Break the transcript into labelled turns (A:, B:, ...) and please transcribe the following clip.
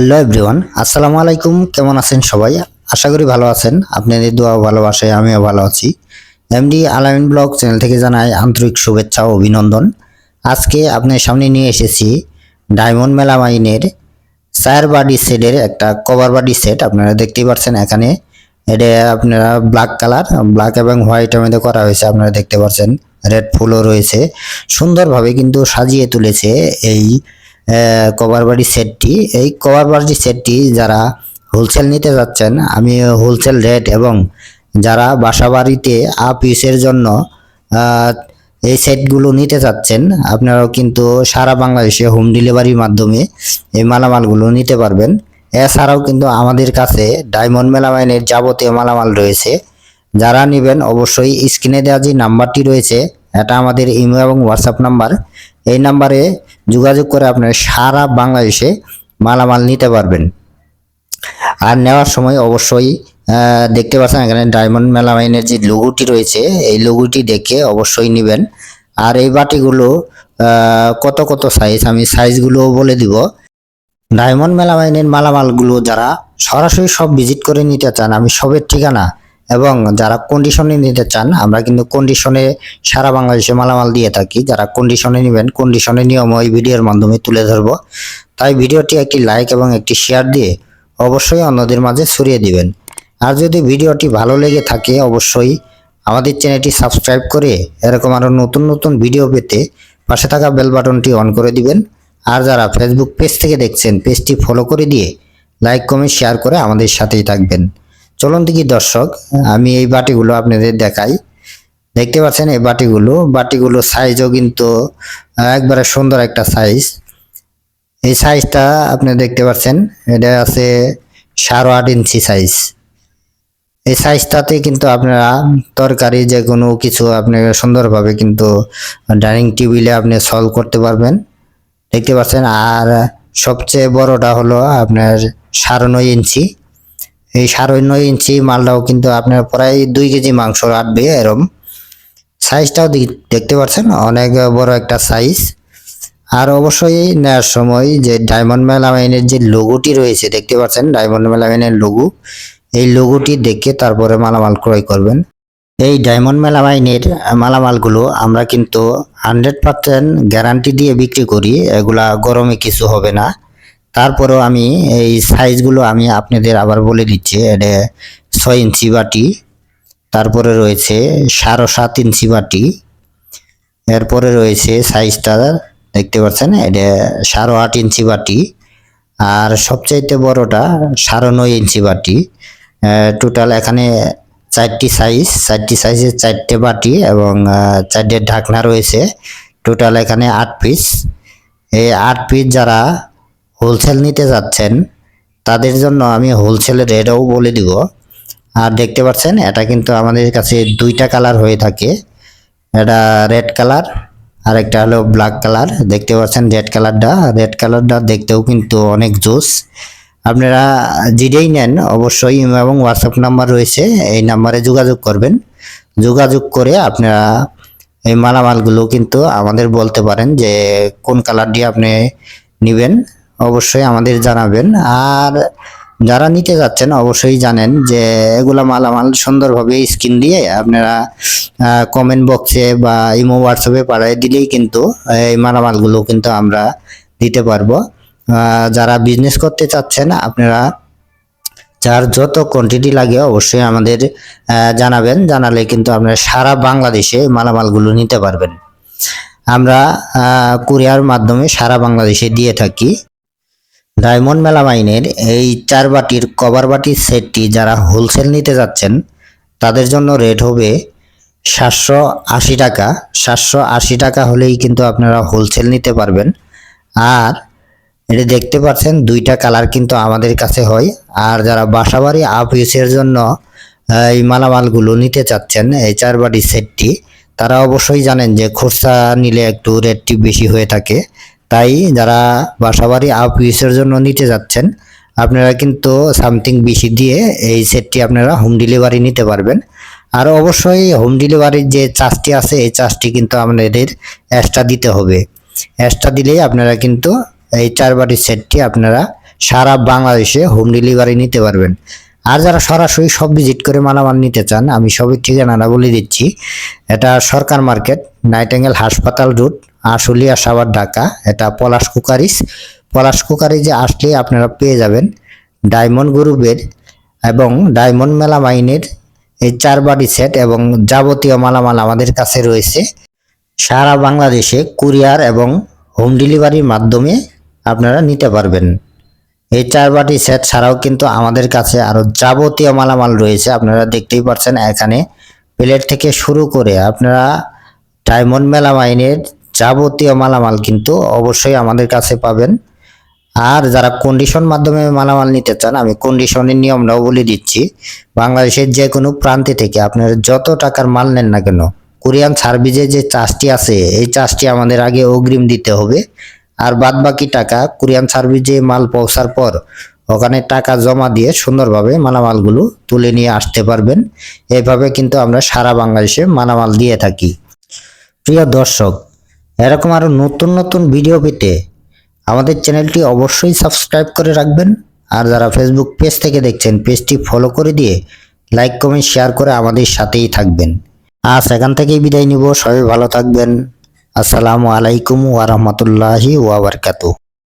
A: Hello everyone, আসসালামু আলাইকুম। কেমন আছেন সবাই? আশা করি ভালো আছেন। আপনাদের দোয়া ভালোবাসায় আমিও ভালো আছি। এমডি আলামিন ব্লগ চ্যানেল থেকে জানাই আন্তরিক শুভেচ্ছা ও অভিনন্দন। আজকে আপনার সামনে নিয়ে এসেছি ডায়মন্ড মেলামাইনের চার বাডি সেটের একটা কভার বাডি সেট আপনারা দেখতেই পাচ্ছেন এখানে। এটা আপনারা ব্ল্যাক কালার ব্ল্যাক এবং হোয়াইটের মধ্যে করা হয়েছে, আপনারা দেখতে পাচ্ছেন রেড ফুলও রয়েছে। সুন্দরভাবে কিন্তু সাজিয়ে তুলেছে এই কভার বাড়ি সেটটি এই কভার সেটটি যারা হোলসেল নিতে যাচ্ছেন, আমি হোলসেল রেট এবং যারা বাসা বাড়িতে আপ ইউসের জন্য এই সেটগুলো নিতে চাচ্ছেন আপনারাও কিন্তু সারা বাংলাদেশে হোম ডেলিভারির মাধ্যমে এই মালামালগুলো নিতে পারবেন। এছাড়াও কিন্তু আমাদের কাছে ডায়মন্ড মেলামাইনের যাবতীয় মালামাল রয়েছে। যারা নেবেন অবশ্যই স্ক্রিনে দেওয়া যে নাম্বারটি রয়েছে, এটা আমাদের ইমেল এবং হোয়াটসঅ্যাপ নাম্বার এই নাম্বারে যোগাযোগ করে আপনারা সারা বাংলাদেশে মালামাল নিতে পারবেন। আর নেওয়ার সময় অবশ্যই দেখতে পাচ্ছেন এখানে ডায়মন্ড মেলামাইনের যে লোগোটি রয়েছে, এই লোগোটি দেখে অবশ্যই নেবেন। আর এই বাটিগুলো কত কত সাইজ আমি সাইজগুলো বলে দিব। ডায়মন্ড মেলামাইনের মালামালগুলো যারা সরাসরি সব ভিজিট করে নিতে চান, আমি সবের ঠিকানা এবং যারা কন্ডিশনে নিতে চান, আমরা কিন্তু কন্ডিশনে সারা বাংলাদেশে মালামাল দিয়ে থাকি। যারা কন্ডিশনে নেবেন কন্ডিশনে নিয়ম ওই ভিডিওর মাধ্যমে তুলে ধরব। তাই ভিডিওটি একটি লাইক এবং একটি শেয়ার দিয়ে অবশ্যই অন্যদের মাঝে ছড়িয়ে দিবেন। আর যদি ভিডিওটি ভালো লেগে থাকে, অবশ্যই আমাদের চ্যানেলটি সাবস্ক্রাইব করে এরকম আরও নতুন নতুন ভিডিও পেতে পাশে থাকা বেল বাটনটি অন করে দিবেন। আর যারা ফেসবুক পেজ থেকে দেখছেন পেজটি ফলো করে দিয়ে লাইক কমেন্ট শেয়ার করে আমাদের সাথেই থাকবেন। চলুন দেখি দর্শক? আমি এই বাটিগুলো আপনাদের দেখাই। দেখতে পাচ্ছেন এই বাটিগুলো? বাটিগুলো সাইজও কিন্তু একবারে সুন্দর একটা সাইজ এই সাইজটা আপনি দেখতে পাচ্ছেন এটা আছে সাড়ে আট ইঞ্চি সাইজ এই সাইজটাতে কিন্তু আপনারা তরকারি যে কোনো কিছু আপনি সুন্দরভাবে কিন্তু ডাইনিং টেবিলে আপনি সলভ করতে পারবেন। দেখতে পাচ্ছেন আর সবচেয়ে বড়টা হলো আপনার সাড়ে নয় ইঞ্চি। এই সাড়ে নয় ইঞ্চি মালটাও কিন্তু আপনার প্রায় দুই কেজি মাংস আটবে এরম। সাইজটাও দেখ- দেখতে পাচ্ছেন, অনেক বড় একটা সাইজ আর অবশ্যই নেওয়ার সময় যে ডায়মন্ড মেলামাইনের যে লোগোটি রয়েছে, দেখতে পাচ্ছেন ডায়মন্ড মেলামাইনের লোগো এই লোগোটি দেখে তারপরে মালামাল ক্রয় করবেন। এই ডায়মন্ড মেলামাইনের মালামালগুলো আমরা কিন্তু হান্ড্রেড পার্সেন্ট গ্যারান্টি দিয়ে বিক্রি করি। এগুলা গরমে কিছু হবে না। তারপরেও আমি এই সাইজগুলো আমি আপনাদের আবার বলে দিচ্ছি। এটা ছয় ইঞ্চি বাটি, তারপরে রয়েছে সাড়ে সাত ইঞ্চি বাটি, এরপরে রয়েছে সাইজটা দেখতে পাচ্ছেন, এটা সাড়ে আট ইঞ্চি বাটি, আর সবচাইতে বড়টা সাড়ে নয় ইঞ্চি বাটি। টোটাল এখানে চারটি সাইজ চারটি সাইজের চারটে বাটি এবং চারটে ঢাকনা রয়েছে। টোটাল এখানে আট পিস এই আট পিস যারা হোলসেল নিতে যাচ্ছেন, তাদের জন্য আমি হোলসেলের রেটও বলে দিব। আর দেখতে পাচ্ছেন, এটা কিন্তু আমাদের কাছে দুইটা কালার হয়ে থাকে। এটা রেড কালার আর একটা হলো ব্ল্যাক কালার। দেখতে পাচ্ছেন রেড কালারটা। রেড কালারটা দেখতেও কিন্তু অনেক জোস। আপনারা যেটাই নেন, অবশ্যই এবং হোয়াটসঅ্যাপ নাম্বার রয়েছে, এই নাম্বারে যোগাযোগ করবেন। যোগাযোগ করে আপনারা এই মালামালগুলো কিন্তু আমাদের বলতে পারেন যে কোন কালারটি আপনি নেবেন। অবশ্যই আমাদের জানাবেন। আর যারা নিতে যাচ্ছেন, অবশ্যই জানেন যে এগুলা মালামাল সুন্দরভাবে স্ক্রিন দিয়ে আপনারা কমেন্ট বক্সে বা ইমো হোয়াটসঅ্যাপে পাঠিয়ে দিলেই কিন্তু এই মালামালগুলো কিন্তু আমরা দিতে পারব। যারা বিজনেস করতে চাচ্ছেন, আপনারা যার যত কোয়ান্টিটি লাগে অবশ্যই আমাদের জানাবেন। জানালে কিন্তু আপনারা সারা বাংলাদেশে মালামালগুলো নিতে পারবেন। আমরা কুরিয়ার মাধ্যমে সারা বাংলাদেশে দিয়ে থাকি। ডায়মন্ড মেলামাইনের এই চার বাটির কভার বাটির সেটটি যারা হোলসেল নিতে যাচ্ছেন, তাদের জন্য রেট হবে সাতশো আশি টাকা। সাতশো আশি টাকা হলেই কিন্তু আপনারা হোলসেল নিতে পারবেন। আর এটা দেখতে পাচ্ছেন, দুইটা কালার কিন্তু আমাদের কাছে হয়। আর যারা বাসাবাড়ি আপ ইউসের জন্য এই মালামালগুলো নিতে চাচ্ছেন, এই চার বাটি সেটটি, তারা অবশ্যই জানেন যে খুচরা নিলে একটু রেটটি বেশি হয়ে থাকে। তাই যারা বাসাবাড়ি আপ ইউসের জন্য নিতে যাচ্ছেন, আপনারা কিন্তু সামথিং বেশি দিয়ে এই সেটটি আপনারা হোম ডেলিভারি নিতে পারবেন। আর অবশ্যই হোম ডেলিভারির যে চার্জটি আছে, এই চার্জটি কিন্তু আপনাদের এক্সট্রা দিতে হবে। এক্সট্রা দিলেই আপনারা কিন্তু এই চার বাটির সেটটি আপনারা সারা বাংলাদেশে হোম ডেলিভারি নিতে পারবেন। আর যারা সরাসরি সব ভিজিট করে মালামাল নিতে চান, আমি সবই ঠিকানাটা বলে দিচ্ছি। এটা সরকার মার্কেট নাইটেঙ্গেল হাসপাতাল রুট আশুলিয়া সাভার ঢাকা, এটা পলাশ কুকারিস। পলাশ কুকারিজে আসলে আপনারা পেয়ে যাবেন ডায়মন্ড গ্রুপের এবং ডায়মন্ড মেলামাইনের এই চার বাড়ি সেট এবং যাবতীয় মালামাল আমাদের কাছে রয়েছে। সারা বাংলাদেশে কুরিয়ার এবং হোম ডেলিভারির মাধ্যমে আপনারা নিতে পারবেন। এই চার বাটি সেট ছাড়াও কিন্তু আমাদের কাছে আরও যাবতীয় মালামাল রয়েছে, আপনারা দেখতেই পাচ্ছেন এখানে। প্লেট থেকে শুরু করে আপনারা ডায়মন্ড মেলামাইনের যাবতীয় মালামাল কিন্তু অবশ্যই আমাদের কাছে পাবেন। আর যারা কন্ডিশন মাধ্যমে মালামাল নিতে চান, আমি কন্ডিশনের নিয়মটাও বলে দিচ্ছি। বাংলাদেশের যে কোনো প্রান্তে থেকে আপনারা যত টাকার মাল নেন না কেন, কোরিয়ান সার্ভিসে যে চার্জটি আছে, এই চার্জটি আমাদের আগে অগ্রিম দিতে হবে। আর বাদ বাকি টাকা কোরিয়ান সার্ভিসে মাল পৌঁছার পর ওখানে টাকা জমা দিয়ে সুন্দরভাবে মালামালগুলো তুলে নিয়ে আসতে পারবেন। এভাবে কিন্তু আমরা সারা বাংলাদেশে মালামাল দিয়ে থাকি। প্রিয় দর্শক এরকম আরও নতুন নতুন ভিডিও পেতে আমাদের চ্যানেলটি অবশ্যই সাবস্ক্রাইব করে রাখবেন। আর যারা ফেসবুক পেজ থেকে দেখছেন পেজটি ফলো করে দিয়ে লাইক কমেন্ট শেয়ার করে আমাদের সাথেই থাকবেন। আজ এখান থেকেই বিদায় নিব। সবাই ভালো থাকবেন। আসসালামু আলাইকুম ওয়া রাহমাতুল্লাহি ওয়া বারাকাতুহু।